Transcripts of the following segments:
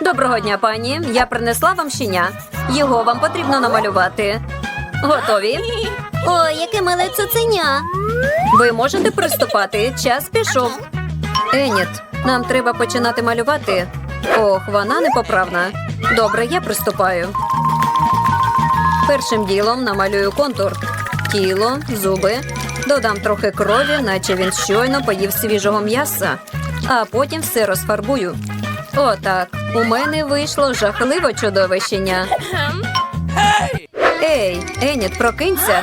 Доброго дня, пані. Я принесла вам щеня. Його вам потрібно намалювати. Готові? Ой, яке миле цуценя. Ви можете приступати. Час пішов. Еніт, нам треба починати малювати. Ох, вона непоправна. Добре, я приступаю. Першим ділом намалюю контур. Тіло, зуби. Додам трохи крові, наче він щойно поїв свіжого м'яса. А потім все розфарбую. Отак. У мене вийшло жахливо чудовищення. Ей, Еніт, прокинься.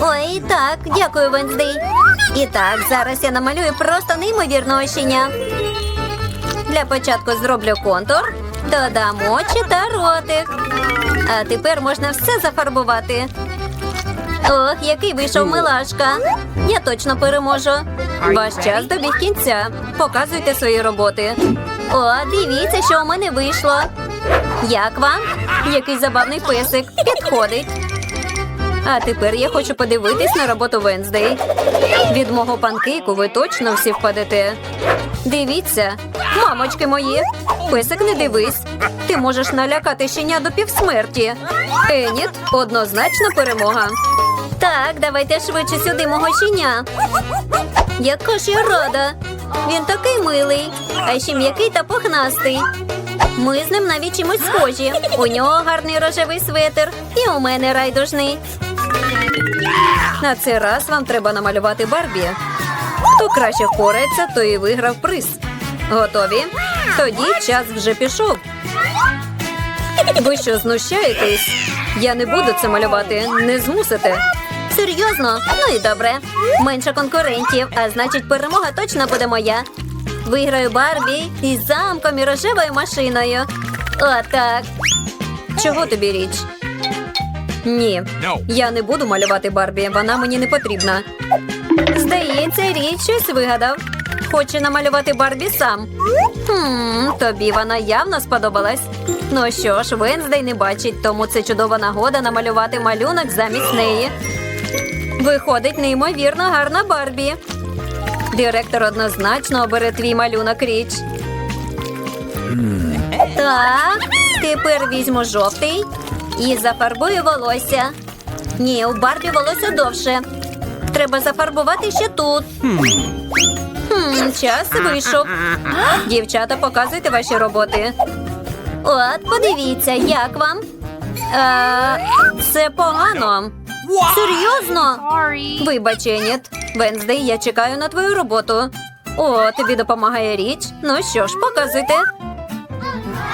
Ой, так, дякую, Венздей. І так, зараз я намалюю просто неймовірного щеня. Для початку зроблю контур, додам очі та ротик. А тепер можна все зафарбувати. Ох, який вийшов милашка. Я точно переможу. Ваш час добіг кінця. Показуйте свої роботи. О, дивіться, що у мене вийшло. Як вам? Який забавний песик. Підходить. А тепер я хочу подивитись на роботу Венздей. Від мого панкейку ви точно всі впадете. Дивіться, мамочки мої. Песик, не дивись. Ти можеш налякати щеня до півсмерті. Еніт, однозначна перемога. Так, давайте швидше сюди мого щеня. Яка ж я рада. Він такий милий, а ще м'який та пухнастий. Ми з ним навіть чимось схожі. У нього гарний рожевий светр, і у мене райдужний. На цей раз вам треба намалювати Барбі. Хто краще впорається, той і виграв приз. Готові? Тоді час вже пішов. Ви що знущаєтесь? Я не буду це малювати, не змусите. Серйозно? Ну і добре. Менше конкурентів, а значить, перемога точно буде моя. Виграю Барбі із замком і рожевою машиною. Отак. Чого тобі річ? Ні, я не буду малювати Барбі, вона мені не потрібна. Здається, річ щось вигадав. Хоче намалювати Барбі сам. Хм, тобі вона явно сподобалась. Ну що ж, Венздей не бачить, тому це чудова нагода намалювати малюнок замість неї. Виходить неймовірно гарна Барбі. Директор однозначно обере твій малюнок річ. Так, тепер візьму жовтий і зафарбую волосся. Ні, у Барбі волосся довше. Треба зафарбувати ще тут. Хм, час вийшов. Дівчата, показуйте ваші роботи. От, подивіться, як вам? Е, це погано. Серйозно? Вибач, Еніт. Венздей, я чекаю на твою роботу. О, тобі допомагає річ. Ну що ж, показуйте.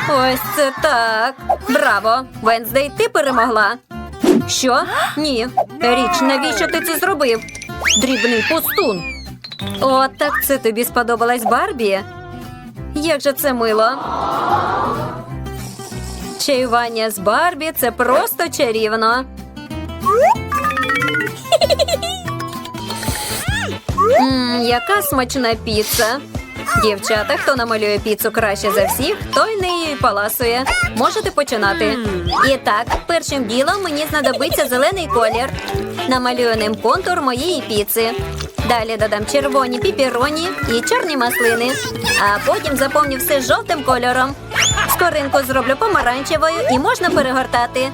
Ось це так. Браво! Венздей, ти перемогла. Що? Ні. Річ, навіщо ти це зробив? Дрібний пустун. О, так це тобі сподобалась Барбі? Як же це мило. Чаювання з Барбі це просто чарівно. Мм, яка смачна піца. Дівчата, хто намалює піцу краще за всіх, той нею і паласує. Можете починати. І так, першим ділом мені знадобиться зелений колір. Намалюю ним контур моєї піци. Далі додам червоні піпіроні і чорні маслини. А потім заповню все жовтим кольором. Скоринку зроблю помаранчевою і можна перегортати.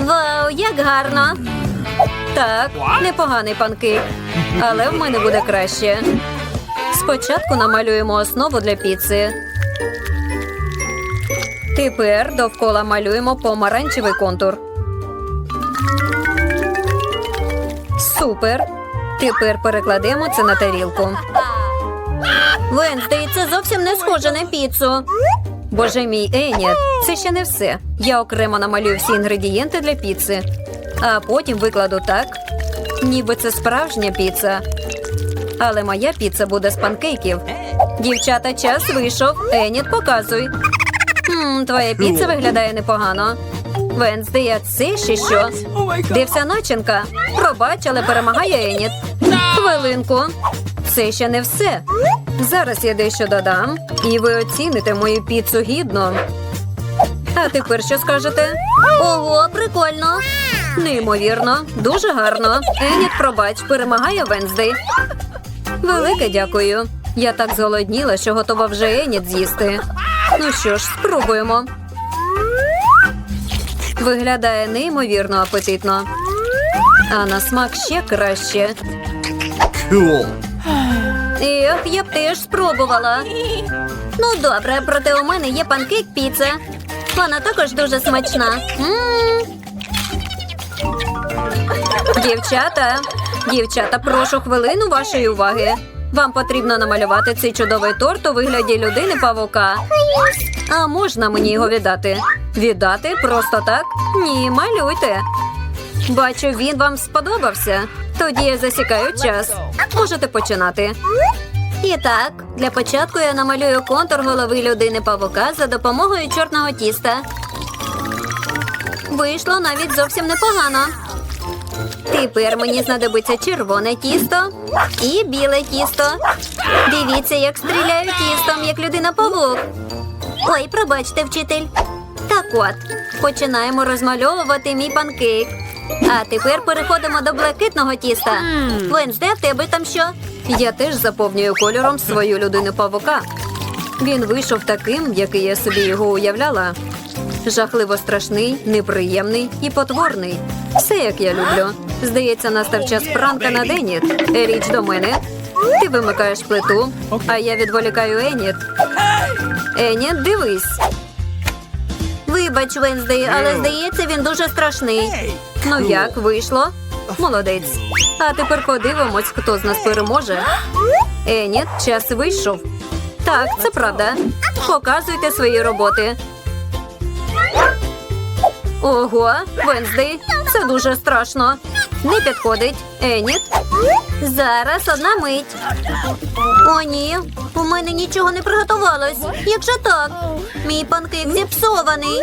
Вау, як гарно! Так, непоганий панкейк, але в мене буде краще. Спочатку намалюємо основу для піци. Тепер довкола малюємо помаранчевий контур. Супер. Тепер перекладемо це на тарілку. Венздей, це зовсім не схоже на піцу. Боже мій Еніт, це ще не все. Я окремо намалюю всі інгредієнти для піци, а потім викладу так, ніби це справжня піца. Але моя піца буде з панкейків. Дівчата, час вийшов. Еніт, показуй. Хм, твоя піца виглядає непогано. Венздей, а це ще що? Де вся начинка? Пробач, але перемагає Еніт. Хвилинку. Це ще не все. Зараз я дещо додам, і ви оціните мою піцу гідно. А тепер що скажете? Ого, прикольно. Неймовірно, дуже гарно. Еніт, пробач, перемагає Венздей. Велике дякую. Я так зголодніла, що готова вже Еніт з'їсти. Ну що ж, спробуємо. Виглядає неймовірно апетитно. А на смак ще краще. Cool. Ех, я б теж спробувала. Ну добре, проте у мене є панкейк піца. Вона також дуже смачна. М, Дівчата, дівчата, прошу хвилину вашої уваги. Вам потрібно намалювати цей чудовий торт у вигляді людини павука. А можна мені його віддати? Віддати просто так? Ні, малюйте. Бачу, він вам сподобався. Тоді я засікаю час. Можете починати. І так, для початку я намалюю контур голови людини павука за допомогою чорного тіста. Вийшло навіть зовсім непогано. Тепер мені знадобиться червоне тісто і біле тісто. Дивіться, як стріляю тістом, як людина павук. Ой, пробачте, вчитель. Так от, починаємо розмальовувати мій панкейк. А тепер переходимо до блакитного тіста. Венсде, в тебе там що? Я теж заповнюю кольором свою людину павука. Він вийшов таким, який я собі його уявляла. Жахливо страшний, неприємний і потворний. Все як я люблю. Здається, настав час пранка на Деніт. Річ до мене. Ти вимикаєш плиту, а я відволікаю Еніт. Еніт, дивись. Вибач, Венздей, але здається, він дуже страшний. Ну як вийшло? Молодець. А тепер подивимось, хто з нас переможе. Еніт, час вийшов. Так, це правда. Показуйте свої роботи. Ого, Венздей, це дуже страшно. Не підходить. Еніт, Зараз одна мить. О, ні, у мене нічого не приготувалось. Як же так? Мій панкейк зіпсований.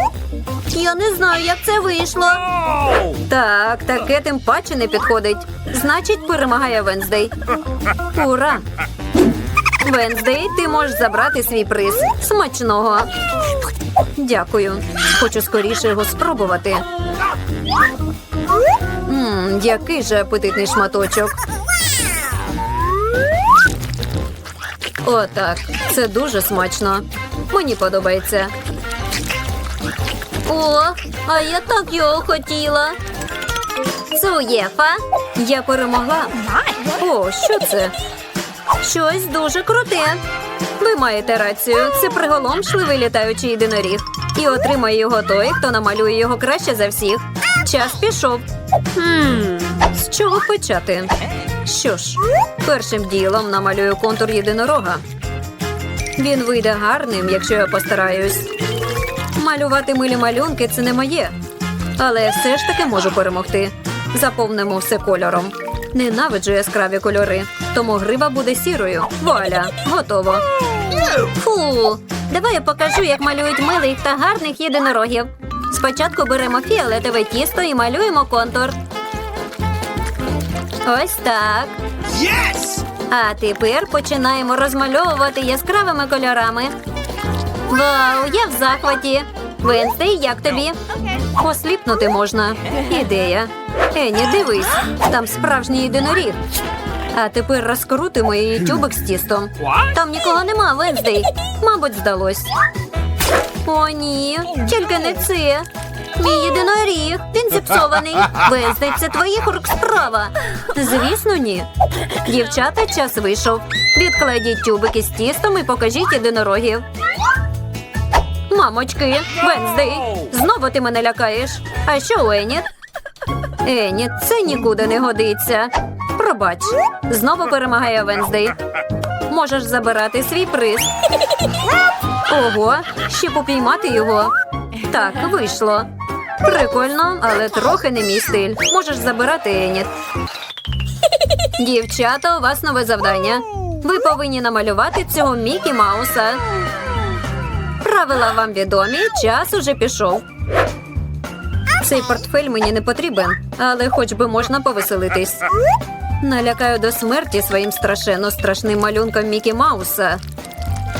Я не знаю, як це вийшло. так, таке тим паче не підходить. Значить, перемагає Венздей. Ура! Венздей, ти можеш забрати свій приз. Смачного. Дякую. Хочу скоріше його спробувати. Мм, який же апетитний шматочок. Отак. Це дуже смачно. Мені подобається. О, а я так його хотіла. Цуєфа. Я перемогла. О, що це? Щось дуже круте. Ви маєте рацію. Це приголомшливий літаючий єдиноріг. І отримає його той, хто намалює його краще за всіх. Час пішов. Хм, з чого почати? Що ж, першим ділом намалюю контур єдинорога. Він вийде гарним, якщо я постараюсь. Малювати милі малюнки це не моє. Але все ж таки можу перемогти. Заповнимо все кольором. Ненавиджу яскраві кольори, тому грива буде сірою. Вуаля, готово. Фу. Давай я покажу, як малюють милих та гарних єдинорогів. Спочатку беремо фіолетове тісто і малюємо контур. Ось так. Yes! А тепер починаємо розмальовувати яскравими кольорами. Вау, я в захваті. Венстей, як тобі? Осліпнути можна. Ідея. Ені, дивись, там справжній єдиноріг. А тепер розкрутимо її тюбик з тістом. Там нікого нема, Венздей. Мабуть, здалось. О, ні, тільки не це. Мій єдиноріг, він зіпсований. Венздей, це твоїх рук справа. Звісно, ні. Дівчата, час вийшов. Відкладіть тюбики з тістом і покажіть єдинорогів. Мамочки, Венздей, знову ти мене лякаєш. А що у Еніт, це нікуди не годиться. Пробач, знову перемагає Венздей. Можеш забирати свій приз. Ого, ще попіймати його. Так, вийшло. Прикольно, але трохи не мій стиль. Можеш забирати Еніт. Дівчата, у вас нове завдання. Ви повинні намалювати цього Мікі Мауса. Правила вам відомі, час уже пішов. Цей портфель мені не потрібен, але хоч би можна повеселитись. Налякаю до смерті своїм страшенно страшним малюнком Мікі Мауса.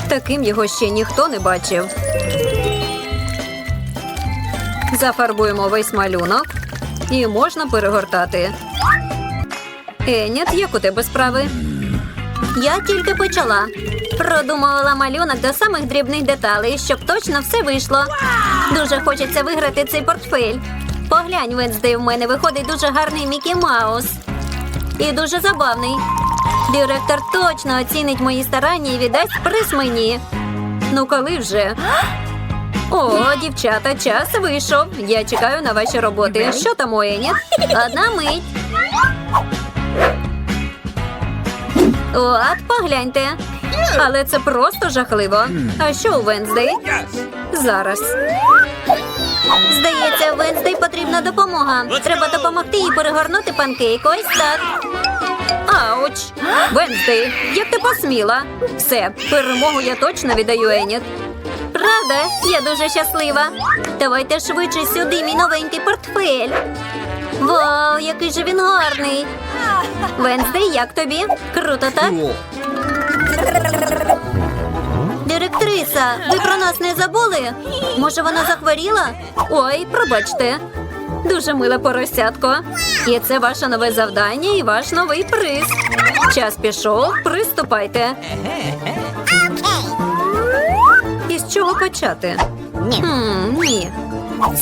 Таким його ще ніхто не бачив. Зафарбуємо весь малюнок і можна перегортати. Еніт, як у тебе справи? Я тільки почала. Продумувала малюнок до самих дрібних деталей, щоб точно все вийшло. Дуже хочеться виграти цей портфель. Поглянь, Венздей, в мене виходить дуже гарний Мікі Маус. І дуже забавний. Директор точно оцінить мої старання і віддасть приз мені. Ну коли вже? О, дівчата, час вийшов. Я чекаю на ваші роботи. Що там у Ені? Одна мить. От, погляньте. Але це просто жахливо. А що у Венздей? Зараз. Здається, Венздей потрібна допомога. Треба допомогти їй перегорнути панкейк. Ось так. Ауч! Венздей, як ти посміла? Все, перемогу я точно віддаю Еніт. Правда, я дуже щаслива. Давайте швидше сюди, мій новенький портфель. Вау, який же він гарний. Венздей, як тобі? Круто, так? Директриса, ви про нас не забули? Може, вона захворіла? Ой, пробачте. Дуже миле поросятко. І це ваше нове завдання і ваш новий приз. Час пішов, приступайте. І з чого почати? Хм, ні.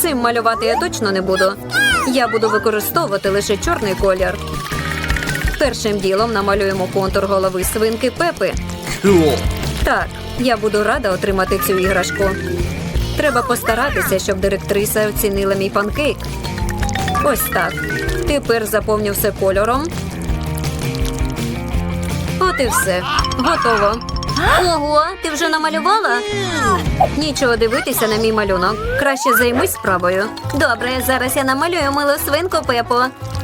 Цим малювати я точно не буду. Я буду використовувати лише чорний колір. Першим ділом намалюємо контур голови свинки Пепи. Так, я буду рада отримати цю іграшку. Треба постаратися, щоб директриса оцінила мій панкейк. Ось так. Тепер заповню все кольором. От і все. Готово. Ого, ти вже намалювала? Нічого дивитися на мій малюнок. Краще займись справою. Добре, зараз я намалюю милу свинку Пепу.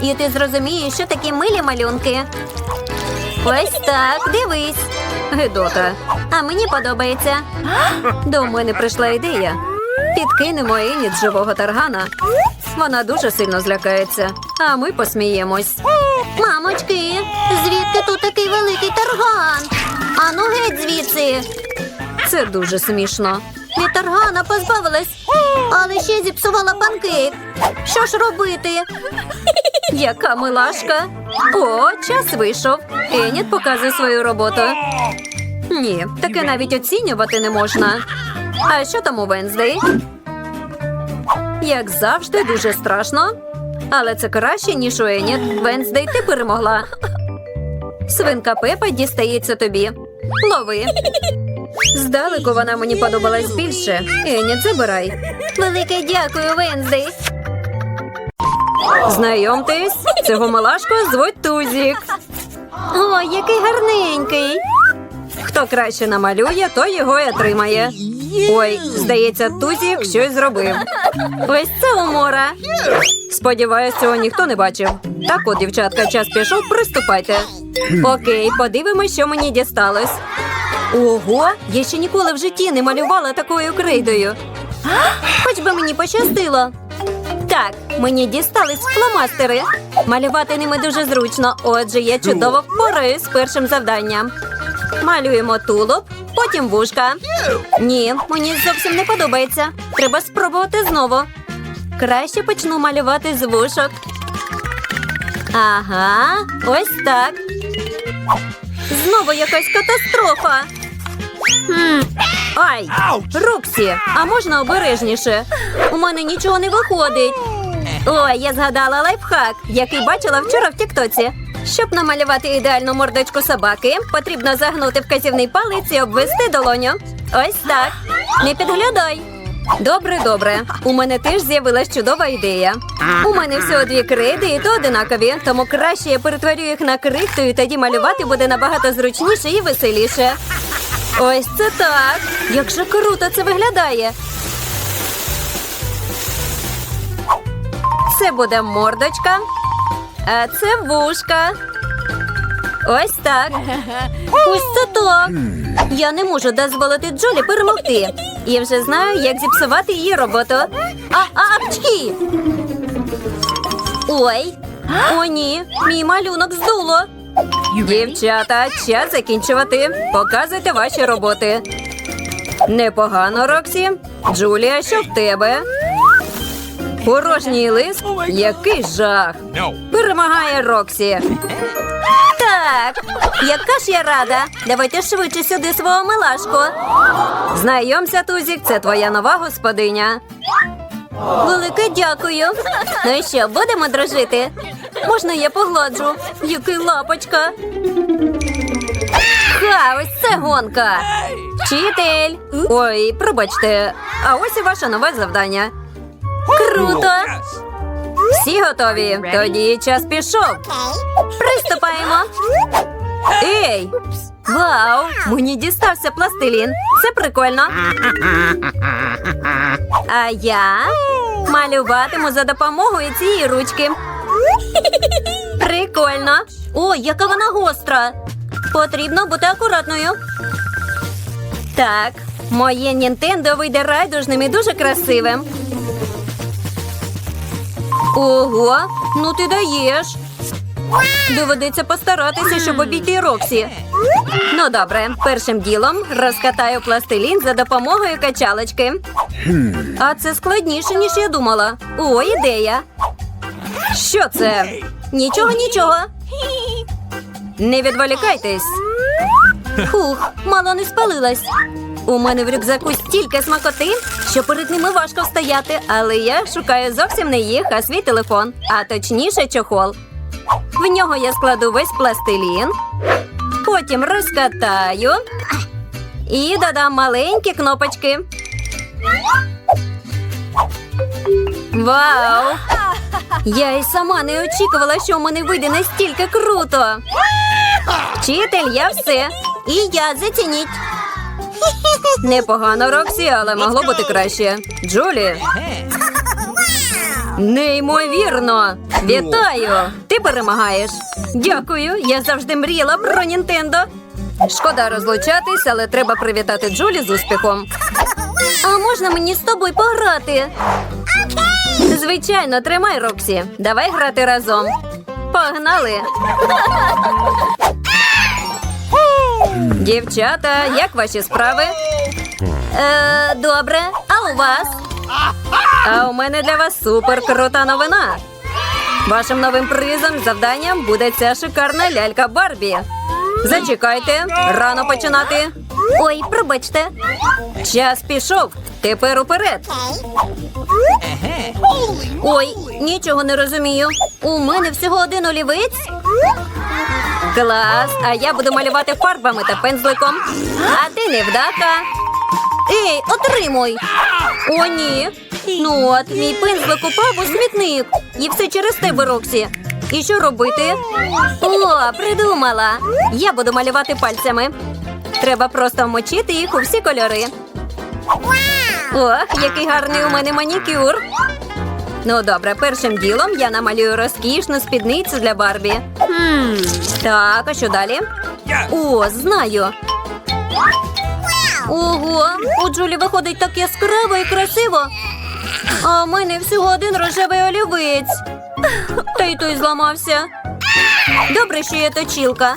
І ти зрозумієш, що такі милі малюнки. Ось так, дивись. Гедота. А мені подобається. До мене прийшла ідея. Підкинемо Еніт живого таргана. Вона дуже сильно злякається, а ми посміємось. Мамочки, звідки тут такий великий тарган? Ану геть звідси. Це дуже смішно. Від таргана позбавилась, але ще зіпсувала панкейк. Що ж робити? Яка милашка. О, час вийшов. Еніт показує свою роботу. Ні, таке навіть оцінювати не можна. А що там у Венздей? Як завжди, дуже страшно. Але це краще, ніж у Еніт. Венздей, ти перемогла. Свинка Пепа дістається тобі. Лови. Здалеку вона мені подобалась більше. Еніт, забирай. Велике дякую, Венздей. Знайомтесь, цього малашку звуть Тузік. Ой, який гарненький. Хто краще намалює, той його й отримає. Ой, здається, Тузік щось зробив. Ось це умора. Сподіваюсь, цього ніхто не бачив. Так от, дівчатка, час пішов, приступайте. Окей, подивимось, що мені дісталось. Ого, я ще ніколи в житті не малювала такою крейдою. Хоч би мені пощастило. Так, мені дістались фломастери. Малювати ними дуже зручно, отже, я чудово впораюсь з першим завданням. Малюємо тулуб, потім вушка. Ні, мені зовсім не подобається. Треба спробувати знову. Краще почну малювати з вушок. Ага, ось так. Знову якась катастрофа. Хм. Ай! Роксі, а можна обережніше? У мене нічого не виходить. Ой, я згадала лайфхак, який бачила вчора в Тіктоці. Щоб намалювати ідеальну мордочку собаки, потрібно загнути вказівний палець і обвести долоню. Ось так. Не підглядай. Добре, добре. У мене теж з'явилась чудова ідея. У мене всього дві крейди, і то одинакові, тому краще я перетворю їх на крихту, і тоді малювати буде набагато зручніше і веселіше. Ось це так. Як же круто це виглядає. Це буде мордочка, а це вушка. Ось так. Ось це так. Я не можу дозволити Джулі перемогти. Я вже знаю, як зіпсувати її роботу. А, апчхі! Ой, о, ні, мій малюнок здуло. Дівчата, час закінчувати. Показуйте ваші роботи. Непогано, Роксі. Джулія, що в тебе? Порожній лист? Який жах. Перемагає Роксі. Так, яка ж я рада. Давайте швидше сюди свого милашку. Знайомся, Тузік, це твоя нова господиня. Велике дякую. Ну і що, будемо дружити? Можна я погладжу? Який лапочка. Ха, ось це гонка. Вчитель. Ой, пробачте. А ось і ваше нове завдання. Круто! Всі готові? Тоді час пішов. Приступаємо. Ей! Вау! Мені дістався пластилін. Це прикольно. А я малюватиму за допомогою цієї ручки. Прикольно. Ой, яка вона гостра. Потрібно бути акуратною. Так, моє Нінтендо вийде райдужним і дуже красивим. Ого, ну ти даєш. Доведеться постаратися, щоб обійти Роксі. Ну добре, першим ділом розкатаю пластилін за допомогою качалочки. А це складніше, ніж я думала. О, ідея. Що це? Нічого, нічого. Не відволікайтесь. Фух, мало не спалилась. У мене в рюкзаку стільки смакоти, що перед ними важко встояти, але я шукаю зовсім не їх, а свій телефон, а точніше чохол. В нього я складу весь пластилін, потім розкатаю і додам маленькі кнопочки. Вау! Я і сама не очікувала, що в мене вийде настільки круто. Вчитель, я все. І я зацініть. Непогано, Роксі, але могло бути краще. Джулі. Неймовірно! Вітаю! Ти перемагаєш. Дякую, я завжди мріяла про Нінтендо. Шкода розлучатись, але треба привітати Джулі з успіхом. А можна мені з тобою пограти? Звичайно, тримай, Роксі. Давай грати разом. Погнали! Дівчата, як ваші справи? Е, добре, а у вас? А у мене для вас супер крута новина. Вашим новим призом завданням буде ця шикарна лялька Барбі. Зачекайте, рано починати. Ой, пробачте. Час пішов. Тепер уперед. Ой, нічого не розумію. У мене всього один олівець. Клас. А я буду малювати фарбами та пензликом. А ти невдака. Ей, отримуй. О, ні. Ну от, мій пензлик упав у смітник. І все через тебе, Роксі. І що робити? О, придумала. Я буду малювати пальцями. Треба просто вмочити їх у всі кольори. Ох, який гарний у мене манікюр. Ну добре, першим ділом я намалюю розкішну спідницю для Барбі. Так, а що далі? О, знаю. Ого, у Джулі виходить так яскраво і красиво. А в мене всього один рожевий олівець. Та й той зламався. Добре, що є точілка.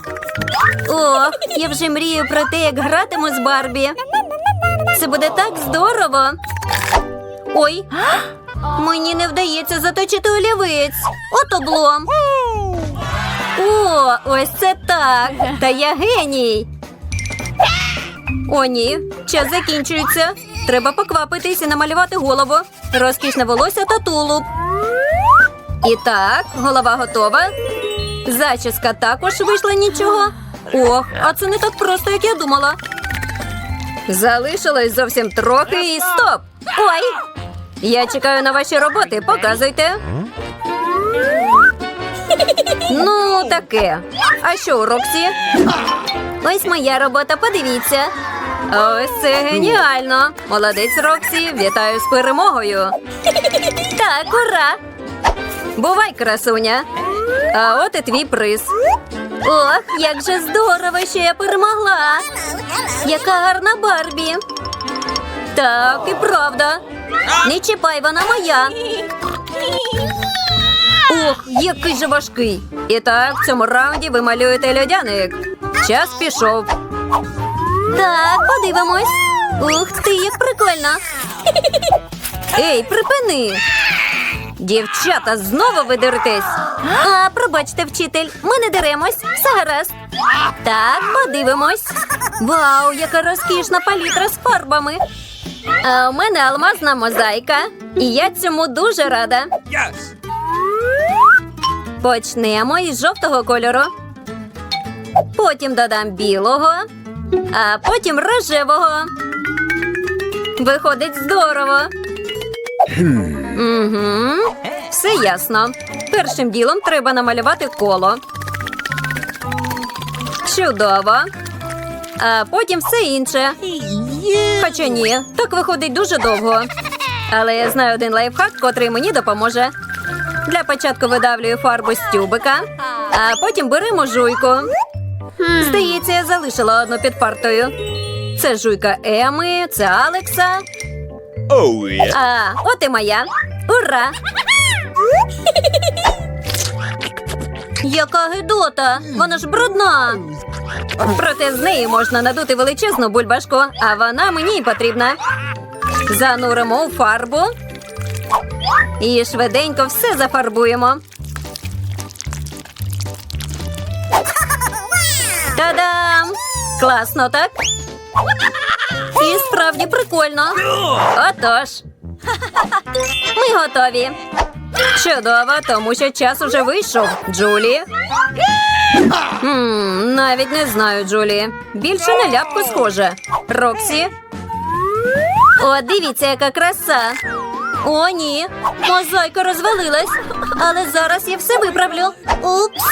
Ох, я вже мрію про те, як гратиму з Барбі. Це буде так здорово. Ой, мені не вдається заточити олівець. От облом. О, ось це так. Та я геній. О, ні, час закінчується. Треба поквапитись і намалювати голову, розкішне волосся та тулуб. І так, голова готова. Зачіска також вийшла нічого. Ох, а це не так просто, як я думала. Залишилось зовсім трохи і стоп! Ой! Я чекаю на ваші роботи, показуйте. Ну, таке. А що у Роксі? Ось моя робота, подивіться. Ось це геніально. Молодець, Роксі. Вітаю з перемогою. Так, ура! Бувай, красуня. А от і твій приз. Ох, як же здорово, що я перемогла. Яка гарна Барбі. Так, і правда. Не чіпай, вона моя. Ох, який же важкий. І так, в цьому раунді ви малюєте льодяник. Час пішов. Так, подивимось. Ух ти, як прикольно. Ей, припини. Дівчата, знову ви деретесь. А, пробачте, вчитель, ми не деремось. Все гаразд. Так, подивимось. Вау, яка розкішна палітра з фарбами. А у мене алмазна мозаїка, і я цьому дуже рада. Yes. Почнемо із жовтого кольору. Потім додам білого, а потім рожевого. Виходить здорово. Угу. Все ясно. Першим ділом треба намалювати коло. Чудово. А потім все інше. Хоча ні, так виходить дуже довго. Але я знаю один лайфхак, котрий мені допоможе. Для початку видавлюю фарбу з тюбика, а потім беремо жуйку. Здається, я залишила одну під партою. Це жуйка Еми, це Алекса. Oh yeah. А, от і моя. Ура! Яка гидота! Вона ж брудна. Проте з неї можна надути величезну бульбашку, а вона мені й потрібна. Зануримо у фарбу і швиденько все зафарбуємо. Класно, так? І справді прикольно. Отож. Ми готові. Чудово, тому що час уже вийшов. Джулі. Хм, навіть не знаю, Джулі. Більше на ляпку схоже. Роксі. О, дивіться, яка краса. О, ні. Мозаїка розвалилась. Але зараз я все виправлю. Упс.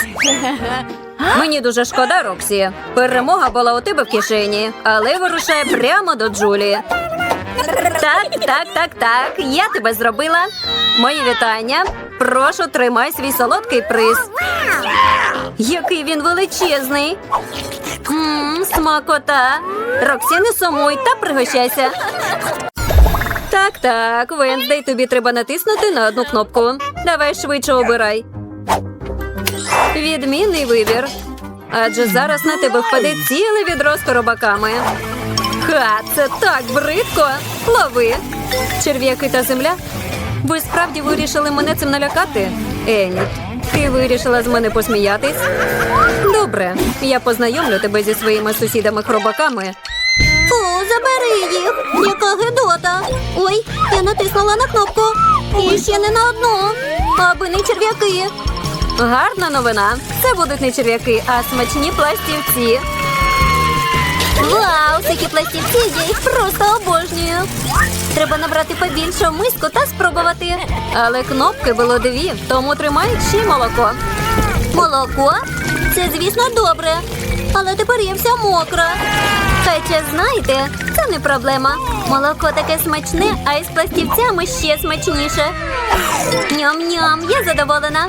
Мені дуже шкода, Роксі. Перемога була у тебе в кишені, але вирушає прямо до Джулі. Так, так, так, так. Я тебе зробила. Мої вітання. Прошу, тримай свій солодкий приз. Який він величезний. Мм, смакота. Роксі, не сумуй та пригощайся. Так, так, Венздей, тобі треба натиснути на одну кнопку. Давай швидше обирай. Відмінний вибір. Адже зараз на тебе впаде ціле відро з коробаками. Ха, це так бридко. Лови. Черв'яки та земля. Ви справді вирішили мене цим налякати? Еніт, ти вирішила з мене посміятись? Добре, я познайомлю тебе зі своїми сусідами-хробаками. Фу, забери їх. Яка гидота. Ой, я натиснула на кнопку. І ще не на одну. Аби не черв'яки. Гарна новина. Це будуть не черв'яки, а смачні пластівці. Вау, такі пластівці, я їх просто обожнюю. Треба набрати побільше миску та спробувати. Але кнопки було дві, тому тримай ще молоко. Молоко? Це, звісно, добре. Але тепер я вся мокра. Хоча, знаєте, це не проблема. Молоко таке смачне, а із пластівцями ще смачніше. Ням-ням, я задоволена.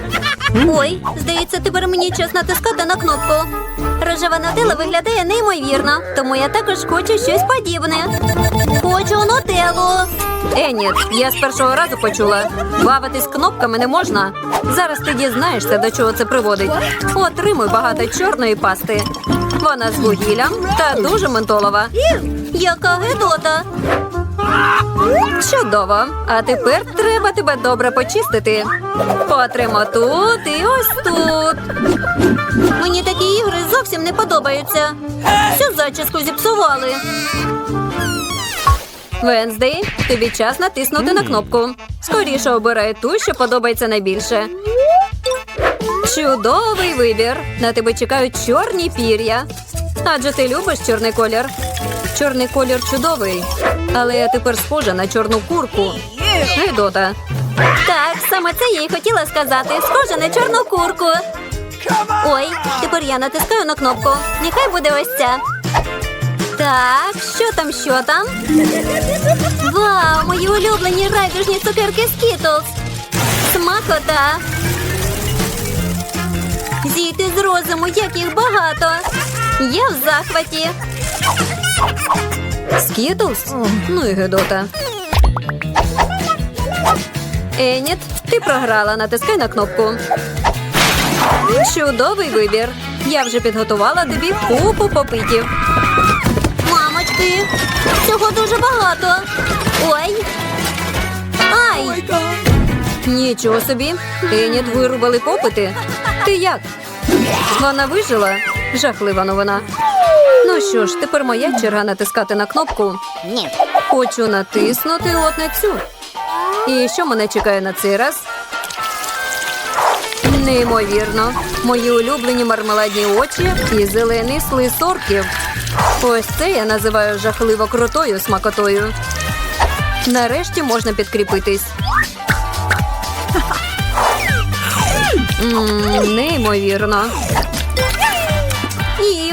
Ой, здається, тепер мені час натискати на кнопку. Рожева нутелла виглядає неймовірно, тому я також хочу щось подібне. Хочу нутеллу. Еніт, я з першого разу почула. Бавитись кнопками не можна. Зараз ти дізнаєшся, до чого це приводить. Отримуй багато чорної пасти. Вона з вугіллям та дуже ментолова. Яка гидота. Чудово. А тепер треба тебе добре почистити. Потримо тут і ось тут. Мені такі ігри зовсім не подобаються. Всю зачіску зіпсували. Венздей, тобі час натиснути на кнопку. Скоріше обирай ту, що подобається найбільше. Чудовий вибір. На тебе чекають чорні пір'я. Адже ти любиш чорний колір. Чорний колір чудовий. Але я тепер схожа на чорну курку. Гидота. Так, саме це я й хотіла сказати. Схоже на чорну курку. Ой, тепер я натискаю на кнопку. Нехай буде ось ця. Так, що там, що там? Вау, мої улюблені райдужні цукерки Skittles. Смакота. Зійти з розуму, як їх багато. Я в захваті. Скітлс? Ну і Гедота. Еніт, ти програла, натискай на кнопку. Чудовий вибір. Я вже підготувала тобі купу попитів. Мамочки, цього дуже багато. Ой. Ай! Нічого собі. Еніт вирубали попити. Ти як? Вона вижила? Жахлива новина. Ну що ж, тепер моя черга натискати на кнопку. Ні. Хочу натиснути от на цю. І що мене чекає на цей раз? Неймовірно. Мої улюблені мармеладні очі і зелений слиз орків. Ось це я називаю жахливо крутою смакотою. Нарешті можна підкріпитись. Мм, неймовірно.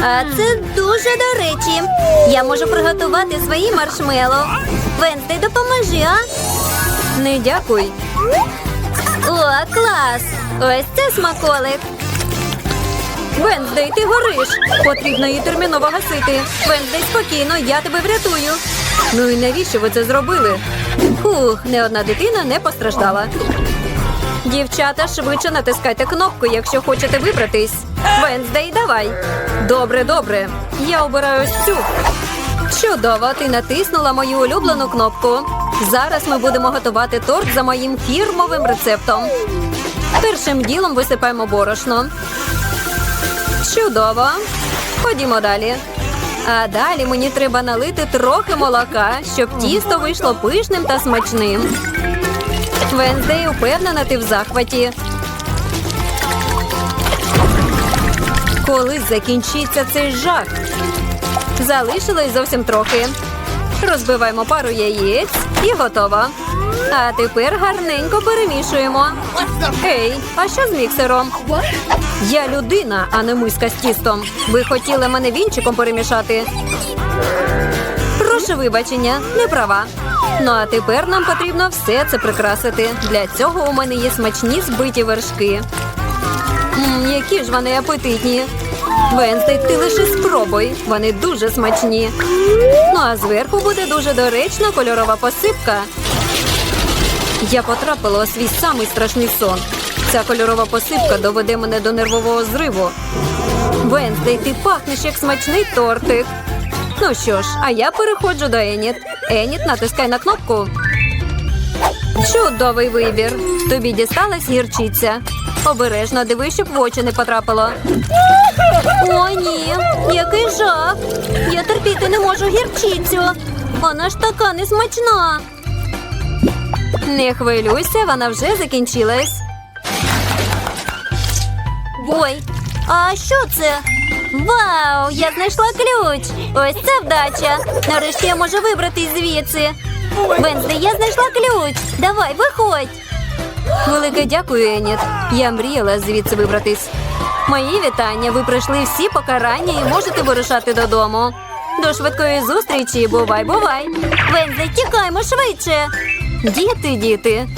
А це дуже до речі. Я можу приготувати свої маршмеллоу. Венстей, допоможи, а? Не дякуй. О, клас! Ось це смаколик. Венздей, ти гориш. Потрібно її терміново гасити. Венздей, спокійно, я тебе врятую. Ну і навіщо ви це зробили? Фух, не одна дитина не постраждала. Дівчата, швидше натискайте кнопку, якщо хочете вибратись. Венздей, давай. Добре, добре. Я обираю цю. Чудово, ти натиснула мою улюблену кнопку. Зараз ми будемо готувати торт за моїм фірмовим рецептом. Першим ділом висипаємо борошно. Чудово. Ходімо далі. А далі мені треба налити трохи молока, щоб тісто вийшло пишним та смачним. Венздей упевнена, ти в захваті. Коли закінчиться цей жах? Залишилось зовсім трохи. Розбиваємо пару яєць і готово. А тепер гарненько перемішуємо. Ей, а що з міксером? Я людина, а не миска з тістом. Ви хотіли мене вінчиком перемішати. Прошу вибачення, не права. Ну а тепер нам потрібно все це прикрасити. Для цього у мене є смачні збиті вершки. Мм, які ж вони апетитні. Венстей, ти лише спробуй. Вони дуже смачні. Ну а зверху буде дуже доречна кольорова посипка. Я потрапила у свій самий страшний сон. Ця кольорова посипка доведе мене до нервового зриву. Венздей, ти пахнеш як смачний тортик. Ну що ж, а я переходжу до Еніт. Еніт, натискай на кнопку. Чудовий вибір. Тобі дісталась гірчиця. Обережно дивись, щоб в очі не потрапило. О, ні, який жах. Я терпіти не можу гірчицю. Вона ж така несмачна. Не хвилюйся, вона вже закінчилась. Ой, а що це? Вау, я знайшла ключ. Ось це вдача. Нарешті я можу вибратись звідси. Венздей, я знайшла ключ. Давай, виходь. Велике дякую, Еніт. Я мріяла звідси вибратись. Мої вітання. Ви пройшли всі покарання і можете вирушати додому. До швидкої зустрічі. Бувай, бувай. Венздей, тікаймо швидше. Діти, діти.